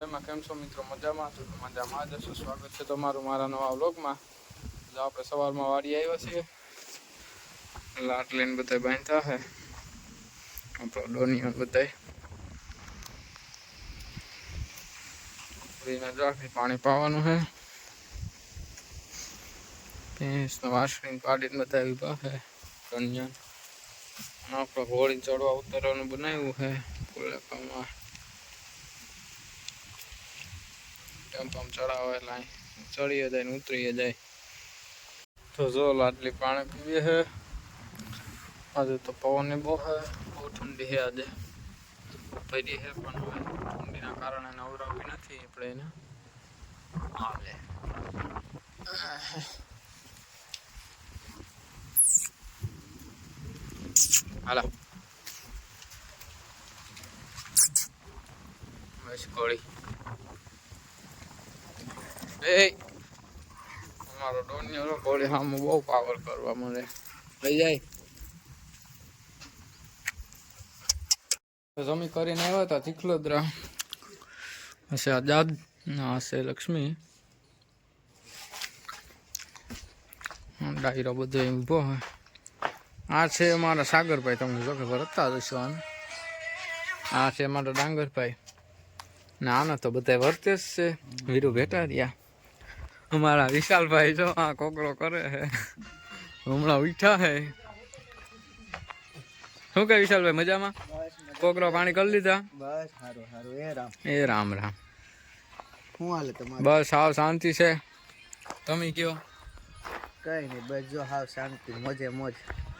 એમાં કેમ છો મિત્રો? મજામાં? છો મજામાં જ હશો. સ્વાગત છે તમારું મારા નવા વ્લોગમાં. જો આપણે સવારમાં વાડી આવ્યા છીએ. લાટ લઈને બધા બાંધતા હે. આપણો ડોનિયો બધા રાખી પાણી પાવાનું છે ભેંસનો વાસણી પાડીને બધા ઊભા હે. ડોનિયા આપણે હોળી ચડવા ઉતરવાનું બનાવ્યું એટલે ચડીએ જાય ને ઉતરીએ જાય. તો જો લાટલી પાણી પીવીએ છે. આજે તો પવન બહુ છે. બહુ ઠંડી છે આજે. પડી છે પણ ઠંડીના કારણે નવરાવી નથી આપણે એને. આવે હાલો. કોળી એ અમારો ડોનિયો કોળી સામે બહુ પાવર કરવા મળે. લઈ જાય. જમી કરીને આવ્યા હતા ચીખલોદરા હશે આઝાદ હશે લક્ષ્મી. હમ, ડાયરો બધો એમ ઊભો હોય આ છે અમારા સાગરભાઈ તમને જો ખબર હતા જ આ છે અમારા ડાંગરભાઈ. ના આના તો બધા વર્તે જ છે. વીરુ ભેટા રહ્યા. અમારા વિશાલભાઈ જો આ કોકરો કરે છે. હમણાં ઉઠ્યા છે. શું કે વિશાલભાઈ મજામાં? કોકરો પાણી કરી લીધા? બસ સારું સારું એ રામ. એ રામ રામ. શું હાલે તમારે? બસ સાવ શાંતિ છે. તમે કયો? કઈ નહીં બસ જો હાવ શાંતિ મોજે મોજ.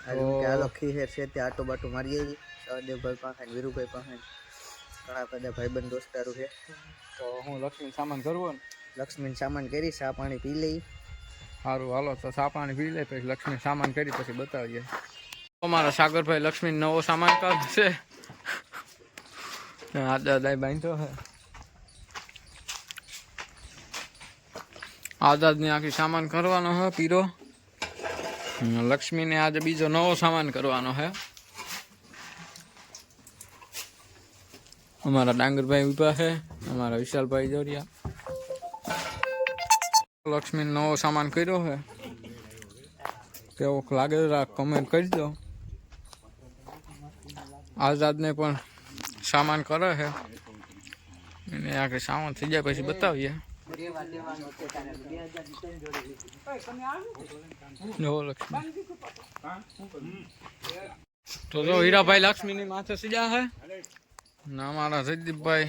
હાલો ખીહેર છે ત્યાં આટો બાટો મારી આવી સહદેવભાઈ પાસે વીરુભાઈ પાસે ઘણા બધા ભાઈબંધ દોસ્તારો છે. તો હું લક્ષ્મી સામાન કરવો ને? લક્ષ્મી સામાન કરી સા પાણી પી લઈ. સારું હાલો તો સા પાણી પી લઈ પછી લક્ષ્મી સામાન કરી પછી બતાવીએ. અમારા સાગરભાઈ લક્ષ્મી નવો સામાન કાઢશે. આ દાદા બાંધ્યો હે આઝાદને આખી સામાન કરવાનો હે પીરો. લક્ષ્મીને આજે બીજો નવો સામાન કરવાનો છે. અમારા ડાંગરભાઈ ઊભા છે અમારા વિશાલભાઈ જોરિયા લક્ષ્મી નવો સામાન કર્યો છે કેવો લાગે જરા કમેન્ટ કરી દો આઝાદને પણ સામાન કરે છે એને આખે સામાન થઈ જાય, પછી બતાવીએ. જો લક્ષ્મી. તો જો હીરાભાઈ લક્ષ્મીની માથે સીધા છે ના મારા જયદીપભાઈ.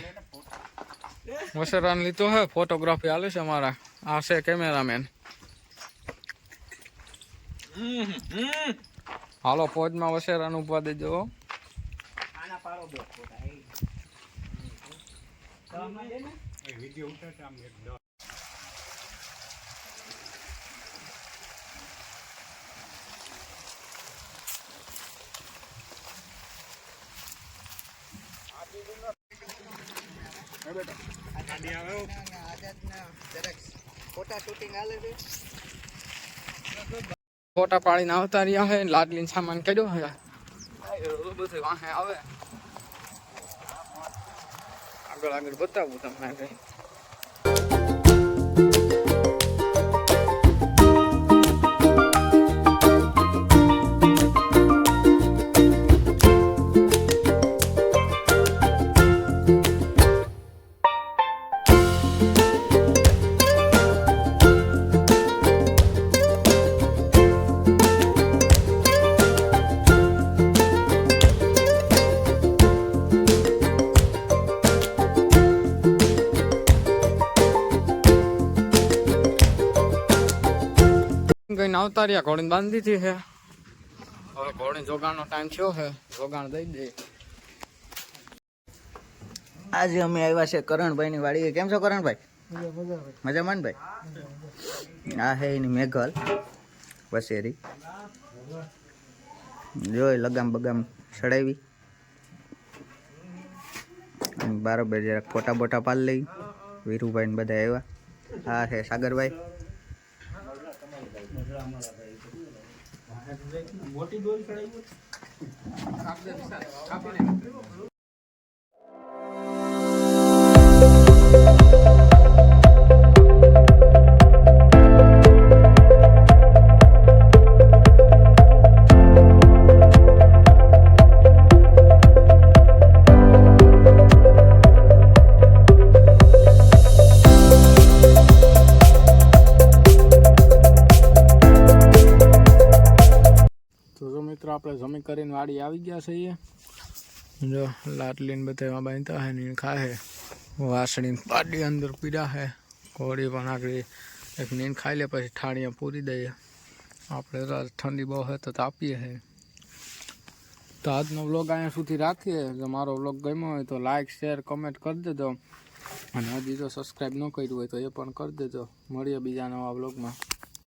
વસરાન લીધો હે ફોટોગ્રાફી હાલે છે મારા. આ છે કેમેરામેન. હાલો ફોજમાં વસેરાનું ઊભા દેજો ફોટા શૂટિંગ હાલે છે ફોટા પાડીને આવતા રહ્યા હે લાડલીને સામાન કર્યો હે. બધું વાહે આવે. આગળ આગળ બતાવું તમને કઈ. કઈ આવતા રહ્યા. ઘોડીને બાંધી દીધી છે. હવે ઘોડી જોગાણનો ટાઈમ થયો છે. જોગાણ દઈ દે આજે અમે આવ્યા છે કરણભાઈની વાડીએ. કેમ છો કરણભાઈ? મજામાં ને ભાઈ? આ હે એની મેઘલ વસેરી. જોઈ લગામ બગામ ચડાવી. બારોબર જરાક ફોટા બોટા પાલ લઈ. વીરુભાઈ ને બધા આવ્યા. હા છે સાગરભાઈ. મોટી ડોલ ચડાવી વાડી આવી ગયા છે એ જો લાટલીને બધા એમાં બાંધતા હે ને ખાય વાસણી પાડી અંદર પીડા હે ઘોડી પણ આગળ એક નીંદ ખાઈ લે, પછી ઠાણીયા પૂરી દઈએ. આપણે તો આજ ઠંડી બહુ હે તો તાપીએ હે તો આજનો વ્લોગ અહીંયા સુધી રાખીએ. જો મારો વ્લોગ ગમ્યો હોય તો લાઈક શેર કમેન્ટ કરી દેજો. અને હજી જો સબસ્ક્રાઈબ ન કર્યું હોય તો એ પણ કરી દેજો. મળીએ બીજા નવા વ્લોગમાં